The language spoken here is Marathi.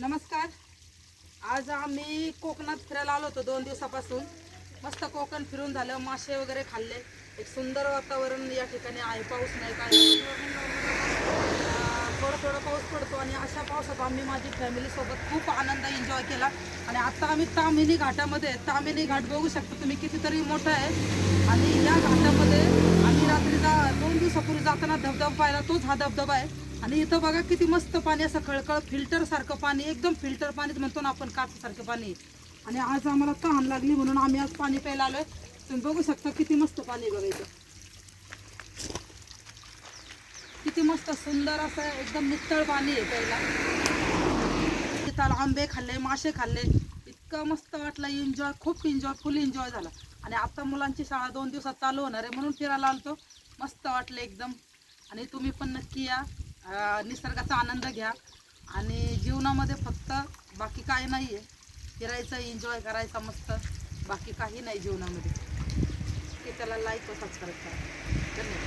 नमस्कार. आज आम्ही कोकणात फिरायला आलो होतो दोन दिवसापासून. मस्त कोकण फिरून झालं मासे वगैरे खाल्ले. एक सुंदर वातावरण या ठिकाणी आहे पाऊस नाही काय थोडा थोडा थोडं थोडं पाऊस पडतो आणि अशा पावसात आम्ही माझी फॅमिलीसोबत खूप आनंद एन्जॉय केला. आणि आता आम्ही तामिनी घाटामध्ये तामिनी घाट बघू शकतो तुम्ही कितीतरी मोठं आहे. आणि या घाटामध्ये आम्ही रात्रीचा दोन दिवसापूर्वी जाताना धबधबा पाहिला तोच हा धबधबा आहे. आणि इथं बघा किती मस्त पाणी असं खळखळ फिल्टर सारखं पाणी एकदम फिल्टर पाणीच म्हणतो ना आपण काचसारखं पाणी. आणि आज आम्हाला तहान लागली म्हणून आम्ही आज पाणी प्यायला आलोय. तुम्ही बघू शकता किती मस्त पाणी बघायचं बघा इथं. किती मस्त सुंदर असं एकदम नितळ पाणी आहे प्यायला. तिथं आंबे खाल्ले मासे खाल्ले. इतकं मस्त वाटलं एन्जॉय खूप एन्जॉय फुल एन्जॉय झाला. आणि आता मुलांची शाळा दोन दिवसात चालू होणार आहे म्हणून फिरायला आलतो. मस्त वाटलं एकदम. आणि तुम्ही पण नक्की या. निसर्गाचा आनंद घ्या. आणि जीवनामध्ये फक्त बाकी काय नाही आहे फिरायचं एन्जॉय करायचा मस्त. बाकी काही नाही जीवनामध्ये. ते त्याला लाईक व सबस्क्राईब करा. धन्यवाद.